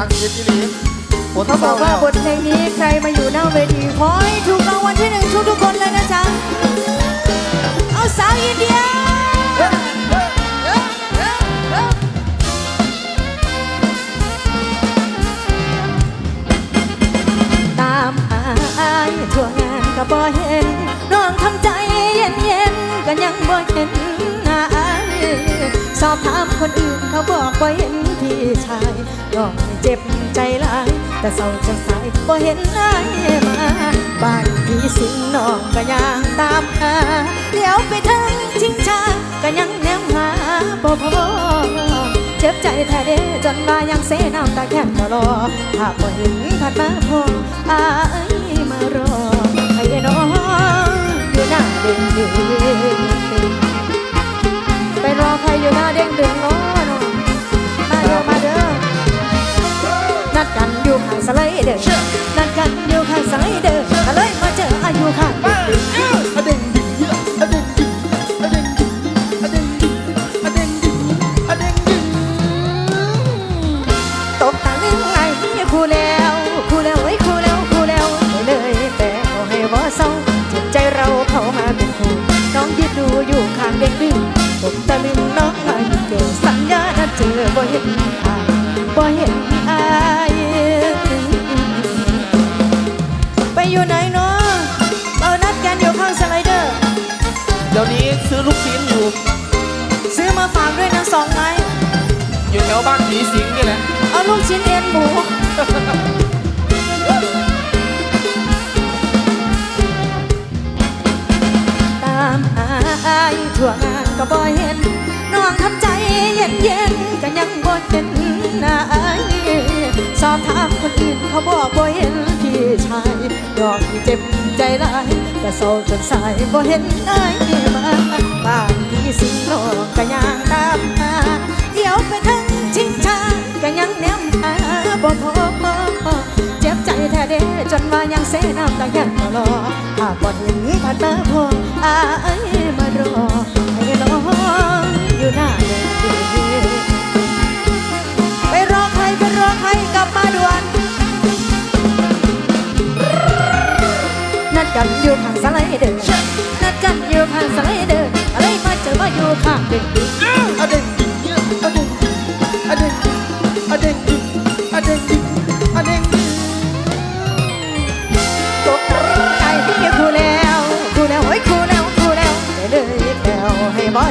ตักดิ์สิทธิ์อีหลีฝนเขาบเศร้าอกว่าแล้วบทเพลงนี้ใครมาอยู่หน้าเวทีขอให้ถูกรางวัลที่หนึ่งทุกทุกๆคนเลยนะจ๊ะ เอาสาวอินเดียตามหาอายทั่วงานก็บ่เห็น สอบถามคนอื่นเขาบอกว่าเห็นพี่ชายน้องเจ็บใจหลาย แต่เศร้าจะสายบ่เห็นอายมา บ้านพี่สิงน้องก็ยังตามหาเดี๋ยวไปถึงชิงชาก็ยังแนมหาบ่พอเจ็บใจแท้เด้จนว่ายังเสน้ำตาแคบตลอถ้าบ่เห็นถัดมาพออายมารอให้น้องอยู่หน้าเด้งดึง ไปรอใครอยู่หน้าเด้งดึงน้อนองมาเด้อมาเด้อนัดกันอยู่ข้างสไลเดอร์นัดกันอยู่ข้างสไลเดอร์ก็เลยมาเจออายุข้าง เห็นอายบ่เห็นอายไปอยู่ไหนเนาะเรานัดกันอยู่ข้างสไลเดอร์ เดี๋ยวนี้ซื้อลูกชิ้นอยู่ ซื้อมาฝากด้วยนะสองไม้ อยู่แถวบ้านผีสิงนี่แหละ เอาลูกชิ้นเอ็นหมูตามหาอายทั่ว ก็บ่เห็นน้องทำใจเย็นเย็นก็ยังบ่เห็นน้าอายสอบถามคนอื่นเขาบอกบ่เห็นพี่ชายดอกที่เจ็บใจหลายก็เศร้าจนสายบ่เห็นอายมาบ้านที่สิงน้องก็ยังตามหาเดี๋ยวไปถึงชิงชาก็ยังแนมหาบ่พอเจ็บใจแท้เด้จนว่ายังเสน้ำตาแก่ตลอดหากบ่เห็นผ่านมาพออายมารอ องอยู่หน้าเดินไปรอใครไปรอใครกลับมาด่วนนัดกันอยู่ทางสไลเดอร์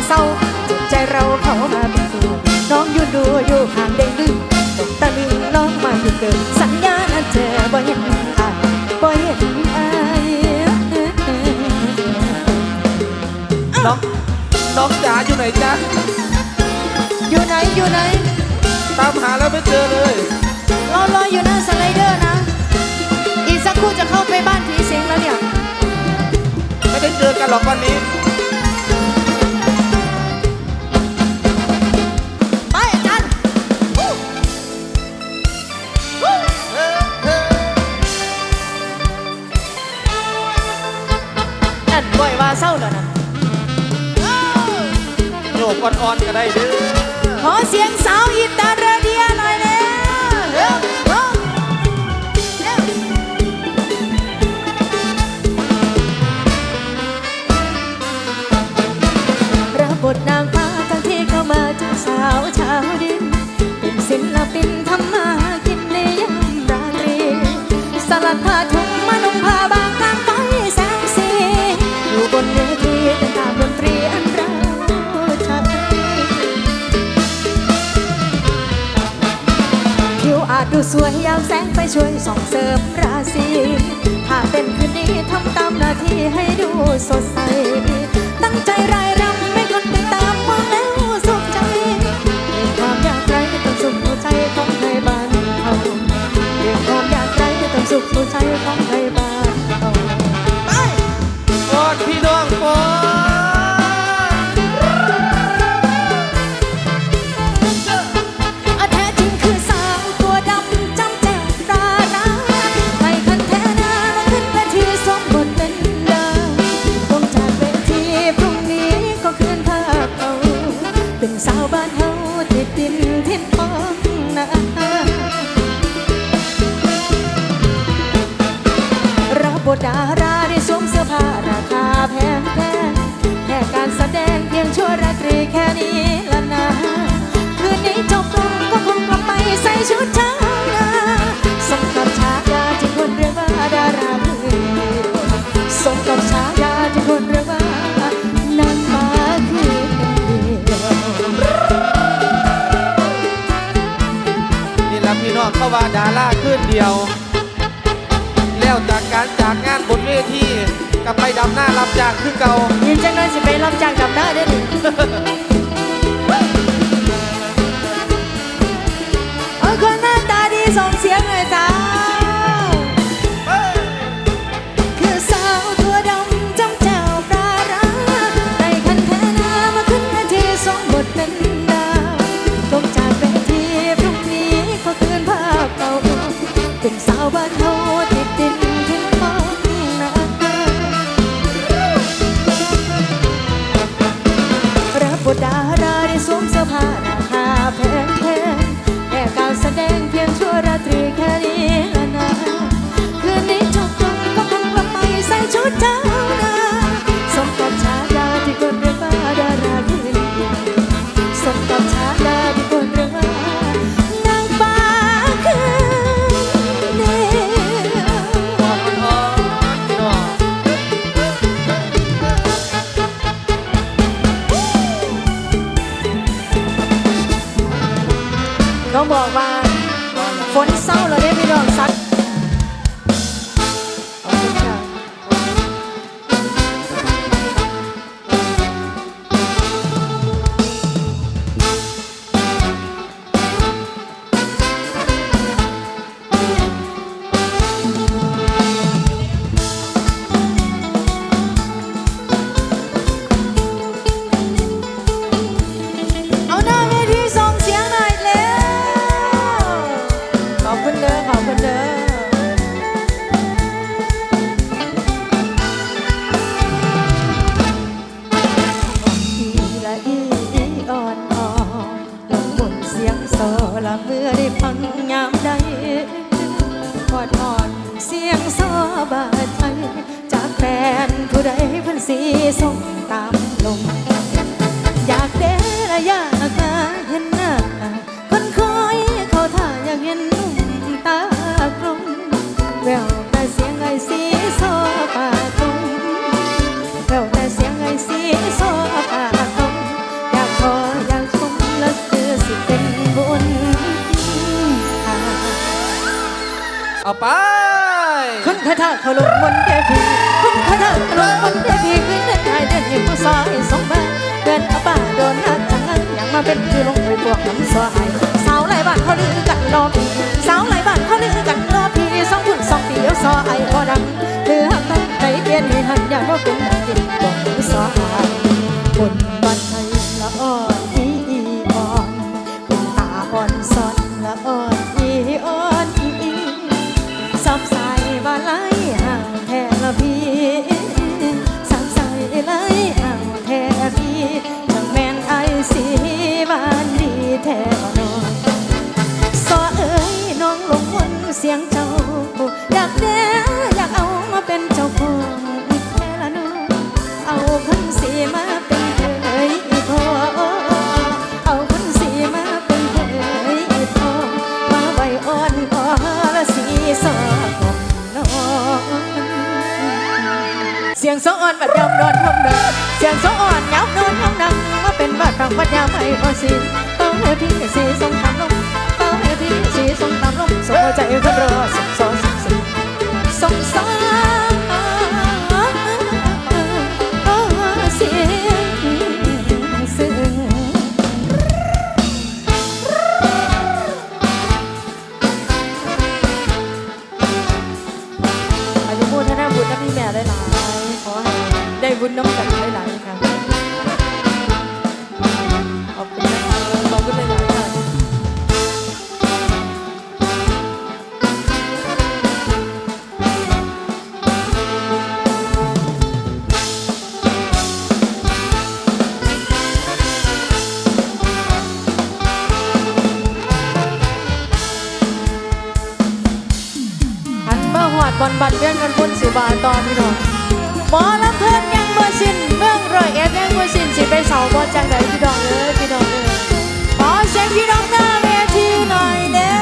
เศร้าจิตใจเราเข้ามาเป็นคู่น้องยืนดูอยู่ข้างเด้งดึงตกตะลึงน้องมาอยู่เกินสัญญานะเธอบ่เห็นอายบ่เห็นอายน้องน้องจ๋าอยู่ไหนจ๊ะอยู่ไหนอยู่ไหน ตามหาแล้วไม่เจอเลยรอรออยู่หน้าสไลเดอร์นะ อีกสักครู่จะเข้าไปบ้านผีสิงแล้วเนี่ย ไม่ได้เจอกันหรอกวันนี้ อ่อนๆก็ได้เด้อขอเสียงสาว สดใส ตั้งใจไร ชุดเช้านาสมกับฉายาที่คนเรียกว่าดารามือเดียวสมกับฉายาที่คนเรียกว่านางฟ้าคือเดียวนี่ละพี่น้องเข้าว่าดาราขึ้นเดียว แล้วจากการจากงานบนเวทีกลับไปดำหน้ารับจากคือเก่ายินจังเลยสิไปรับจ้างดำหน้าได้ดิเอ เสียงหน่อยจ้าคือสาวตัวดำจำเจ้าปลาร้าในคันแท้นามาขึ้นเวทีสองบทเป็นดาวตกจากเวทีพรุ่งนี้ก็คืนภาพเก่าเป็นสาว เมื่อได้ฟังยามใดกอดอ่อนเสียงโซบาดใจจากแฟนผู้ใดเพันสีส่งตามลม อยากเด้ละยากาเห็นหน้าคนคอยเขาท่าอยากเห็นนุ่มตากลมแววแต่เสียงไอ้สีโซปากตรงแววแต่เสียงไอ้สีโซปาก เอาไปคุณพระเธอเขาลงบนเทพีคุณพระเธอลงบนเทพีขึ้นเดินไทยเดินเห็นผู้ซอยสองบ้านเดินอาป่าโดนนักทางนั้นอย่ากมาเป็นคือลงไปพวกน้ำซอยสาวไหลบ้านเขาลือกันรอพีสาวไหลบ้านเขาลือกันรอพีสองคุณสองปีเดียวซอยก็ดังเธอหักกันใจเปลี่ยนให้หันอย่ากว่าเป็นดังกิน สียงเจ้า อยากแด้อยากเอามาเป็นเจ้าของแค่ละน้อเอาคนสีมาเป็นเคยพอเอาคนสีมาเป็นเคยพอมาไว้อ่อนอ่อนละสีสอของน้องเสียงสะอ่อนบัดยำนอนห้องดังเสียงสะอ่อนยำนอนห้องดังมาเป็นบาดฟังบัดยามไม่พอสิเป้าให้พี่สีทรงตามลมเป้าให้พี่สีท รงตามลมส่งหั บอลบันเรื่องกันพุ่นสิบาตอนพี่น้องหมอลำเพิ่นยังบ่สิ้นเมืองร้อยเอ็ดยังบ่สิ้นสิไปเสาบ่จังไดพี่น้องเอ้ยพี่น้องเอ้ยขอเสียงพี่น้องหน้าเวทีหน่อยเด้อ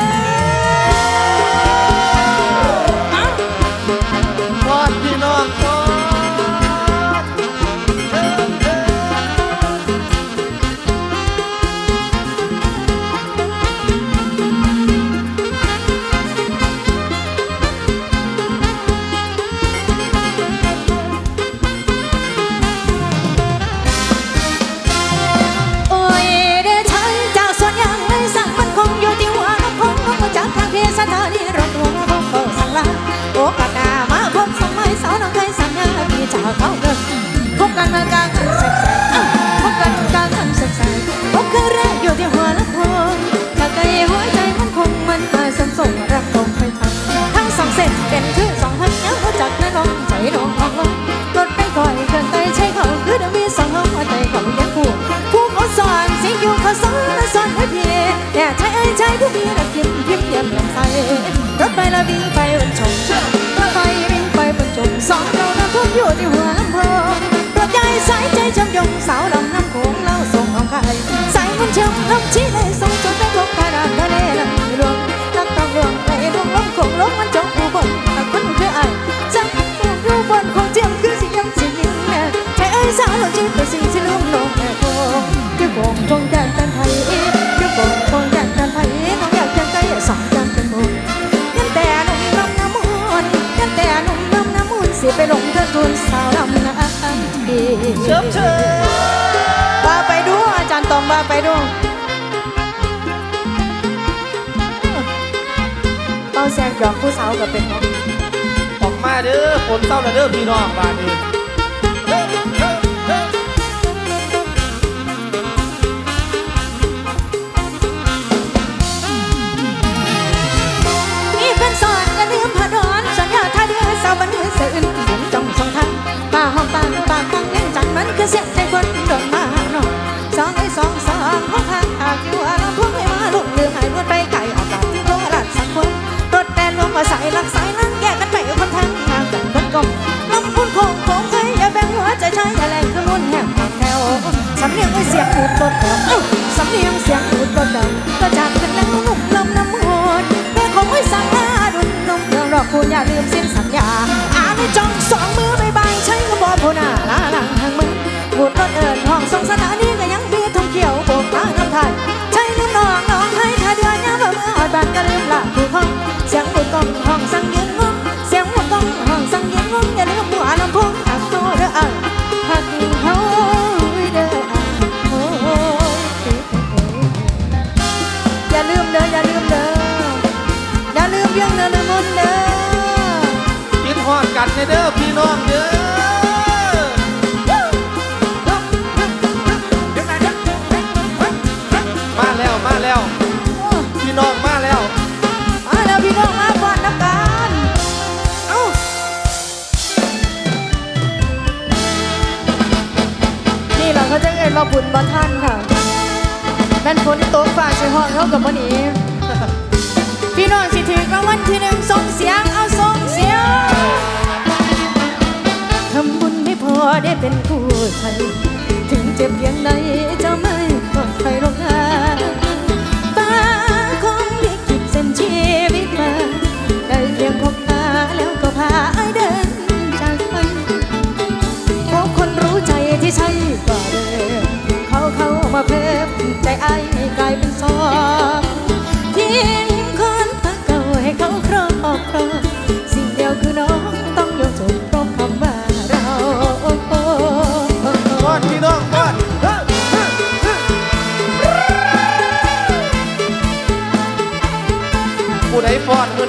เขาเดพบกันมากลางหันแสกแสกพบกันกลางหันแสกแสกพบครั้แรกอยู่ที่หัวลำโพงถ้าไกลหัวใจมันคงมันมาสมส่งรักคงไปทำทั้งสองเส้นเป็นคือสองพันเนื้อหัจักแน่นองใอยลงลงลงรดไปก่อยเกินไปใช้เขาคือดังวีสองหัวใจเขายังผูกผูกเขาสอนสิอยู่เขาสอนสอนให้พียแต่ใช้ไอ้ใช้ผู้มีรักยิ้มยิ้มเยี่ยมลำใส่รถไปละวิ่งไปวันชมรถไป สองเราน้ำท่วมอยู่ที่หัวลำโพงรถใจญ่สายใจจำยงสาวลำน้ำโขงเล่าส่งของใครสายมันเชื่อมน้ำชี้เลยส่งจนได้ลงกระดานทะเลลำรวมนักต่างรวงไปรวงลมขงลมมันจงอุบลตะกุนคือไอจังถูกรู้บนคงเจียมคือสิยังสินิ่งแน่ใช้เอ้ยสาวลงชื่อไปสิ่งที่ลุ่มลงแม่โคงคือโคงคงแดนแตนไทย สิไปหลงเธอทุนสาวลำนาเดีเชิมเชิมาไปดูอาจารย์ตองมาไปดูเป้าแซงดอกผู้สาวกับเป็นน้องออกมาเด้อคนเศร้าระเด้อพี่น้องบ้านนี้ Sẽ về.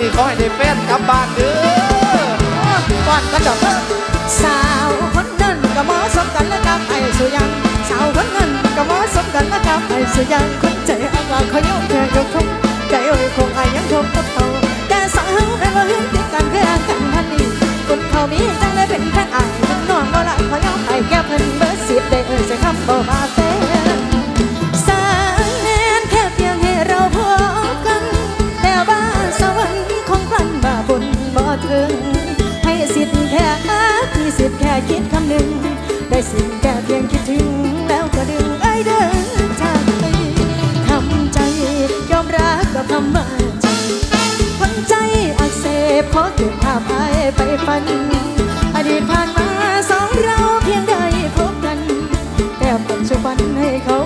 นี่เขาให้ในเฟซกับบ้านเด้อบ้านกันดอกสาวคนนั้นก็มาะสมกันแล้วกับไอ้สุยังสาวคนนั้นก็มาะสมกันและกับไอ้สุยังคนใจอ่อนเขาโยกแค่ยกทงใจเอ่ยคงไอ้ยังทบกับเขาแต่สาวได้มาเรื่งติดกันเพื่อกันพันนี้คนเขามีจังได้เป็นแค่ไอ่านน้องก็ละเขายอมไอ้แก้เพิ่นเบอร์สิบได้เอ่ยใจคำบ่กมาเต้าพายไปฝัน อดีตผ่านมาสองเราเพียงได้พบกัน แต่ปัจจุบันให้เขา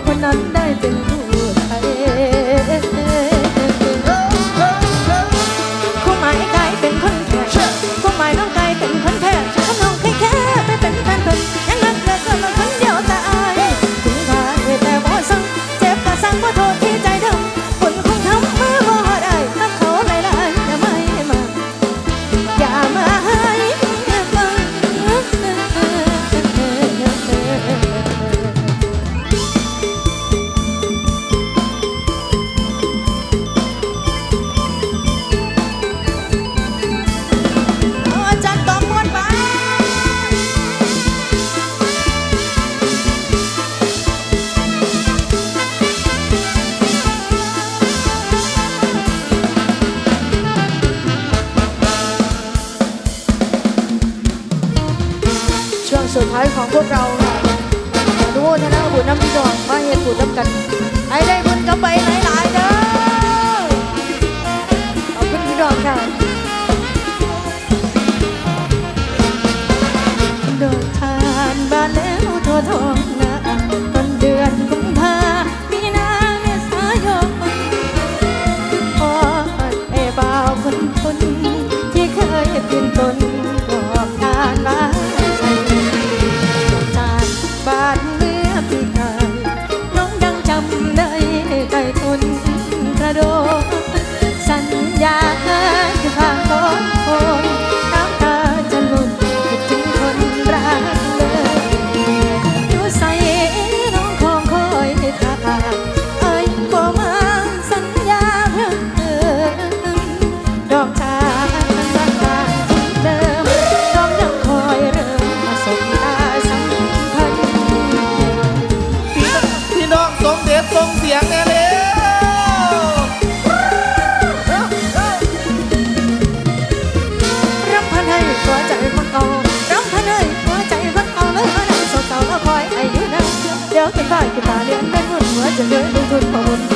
สุดท้ายของพวกเราดูธนะบุญน้ำพี่ดอนมาเหตุผลน้กันไอ้ได้บุญกับไปหลายๆเด้อขอบคุณพี่ดอนค่ะเดินทานบ้านแล้วทอทองนะต้นเดือนกุมภามีนาเมษายนพอไอ้บาวคนคนที่เคยเป็นตน Jaga 好稳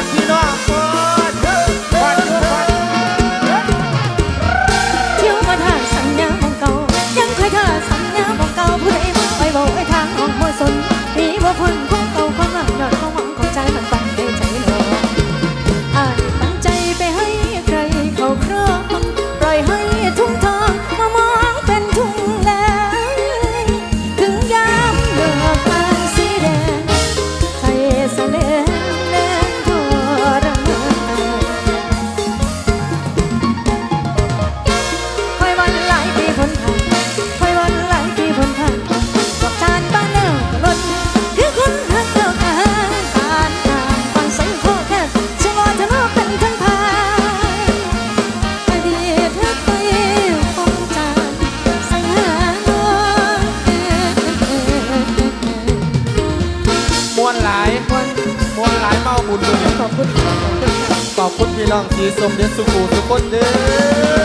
you know. องที่สมเด็จสุขุสุคนเด้อ